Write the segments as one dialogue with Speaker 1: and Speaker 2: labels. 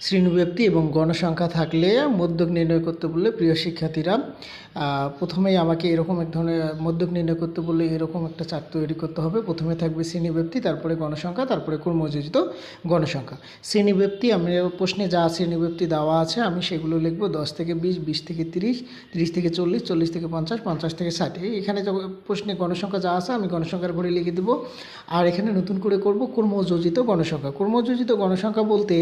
Speaker 1: শ্রেণীব্যক্তি এবং গণসংখ্যা থাকলে মধ্যক নির্ণয় করতে বললে প্রিয় শিক্ষার্থীরা প্রথমেই আমাকে এরকম এক ধরনের মধ্যক নির্ণয় করতে বললে এরকম একটা চার্ট তৈরি করতে হবে। প্রথমে থাকবে শ্রেণীব্যক্তি তারপরে গণসংখ্যা, তারপরে কর্মযোজিত গণসংখ্যা। শ্রেণীব্যক্তি আমি প্রশ্নে যা শ্রেণীব্যক্তি দেওয়া আছে, আমি সেগুলো লিখব দশ থেকে বিশ বিশ থেকে তিরিশ তিরিশ থেকে চল্লিশ চল্লিশ থেকে পঞ্চাশ পঞ্চাশ থেকে ষাট। এখানে যখন প্রশ্নে গণসংখ্যা যা আছে, আমি গণসংখ্যার ঘরে লিখে দেবো। আর এখানে নতুন করে করব কর্মযোজিত গণসংখ্যা। কর্মযোজিত গণসংখ্যা বলতে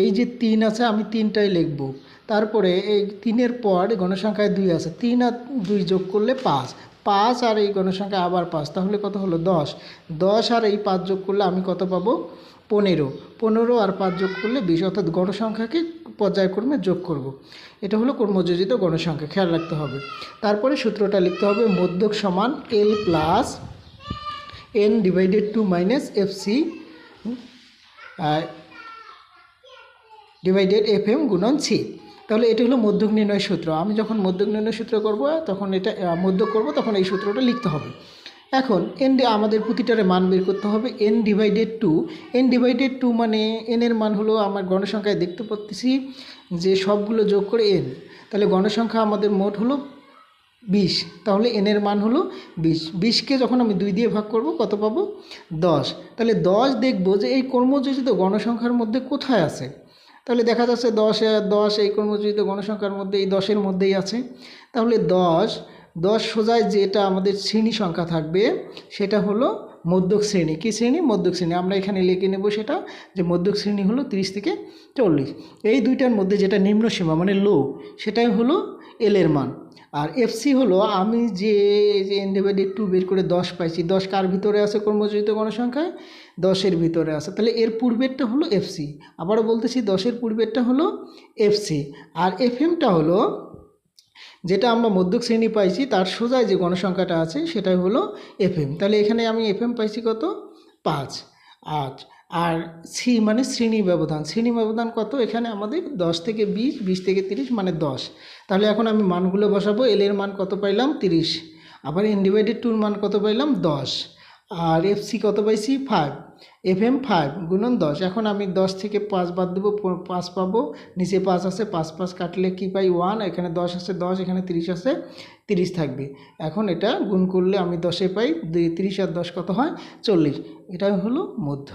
Speaker 1: এই যে তিন আছে, আমি তিনটাই লিখব। তারপরে এই তিনের পর গণসংখ্যায় দুই আছে, তিন আর দুই যোগ করলে পাঁচ। পাঁচ আর এই গণসংখ্যা আবার পাঁচ, তাহলে কত হলো? দশ। দশ আর এই পাঁচ যোগ করলে আমি কত পাবো? পনেরো। পনেরো আর পাঁচ যোগ করলে বিশ, অর্থাৎ গণসংখ্যাকে পর্যায়ক্রমে যোগ করব। এটা হলো কর্মযোজিত গণসংখ্যা, খেয়াল রাখতে হবে। তারপরে সূত্রটা লিখতে হবে, মধ্যক সমান L plus N divided two minus F C divided F M গুণন সি তাহলে এটা হলো মধ্যক নির্ণয় সূত্র। আমি যখন মধ্যক নির্ণয় সূত্র করব, তখন এটা মধ্যক করব, তখন এই সূত্রটা লিখতে হবে। এখন এন আমাদের প্রতিটারে মান বের করতে হবে N divided two N divided two মানে এন এর মান হলো আমার গণসংখ্যায় দেখতে পাচ্ছি যে সবগুলো যোগ করে এন তাহলে গণসংখ্যা আমাদের মোট হলো বিশ। তাহলে এনের মান হলো বিশ। বিশকে যখন আমি দুই দিয়ে ভাগ করব, কত পাবো? দশ। তাহলে দশ দেখব যে এই কর্মযোজিত গণসংখ্যার মধ্যে কোথায় আছে? তাহলে দেখা যাচ্ছে দশ দশ এই কর্মযোজিত গণসংখ্যার মধ্যে, এই দশের মধ্যেই আছে। তাহলে দশ দশ সোজায় যেটা আমাদের শ্রেণি সংখ্যা থাকবে, সেটা হলো মধ্যক শ্রেণি। কী শ্রেণি? মধ্যক শ্রেণি। আমরা এখানে লিখে নেব সেটা, যে মধ্যক শ্রেণি হলো তিরিশ থেকে চল্লিশ। এই দুইটার মধ্যে যেটা নিম্ন সীমা মানে লো সেটাই হলো এল এর মান। আর এফসি হলো আমি যে যে এন ডিভাইডেড টু বের করে দশ পাইছি, দশ কার ভিতরে আছে কর্মযোজিত গণসংখ্যায়? দশের ভিতরে আছে। তাহলে এর পূর্বেরটা হলো এফসি আবারও বলতেছি, দশের পূর্বেরটা হলো এফসি আর এফএমটা হলো, যেটা আমরা মধ্যক শ্রেণি পাইছি, তার সোজায় যে গণসংখ্যাটা আছে, সেটাই হলো এফএম তাহলে এখানে আমি এফএম পাইছি কত? পাঁচ। আট। আর সি মানে শ্রেণি ব্যবধান। শ্রেণি ব্যবধান কত? এখানে আমাদের দশ থেকে বিশ বিশ থেকে তিরিশ মানে দশ। তাহলে এখন আমি মানগুলো বসাবো। এল এর মান কত পাইলাম? তিরিশ। আবার এন ডিভাইডেড টুর মান কত পাইলাম? দশ। আর এফ সি কত পাইছি? ফাইভ এফ এম ফাইভ গুণন দশ। এখন আমি দশ থেকে পাঁচ বাদ দেবো। পাঁচ পাবো। নিচে পাঁচ আছে। পাঁচ পাঁচ কাটলে কি পাই? ওয়ান এখানে দশ আছে, দশ। এখানে তিরিশ আছে, তিরিশ থাকবে। এখন এটা গুণ করলে আমি দশে পাই। তিরিশ আর দশ কত হয়? চল্লিশ। এটাই হলো মধ্য।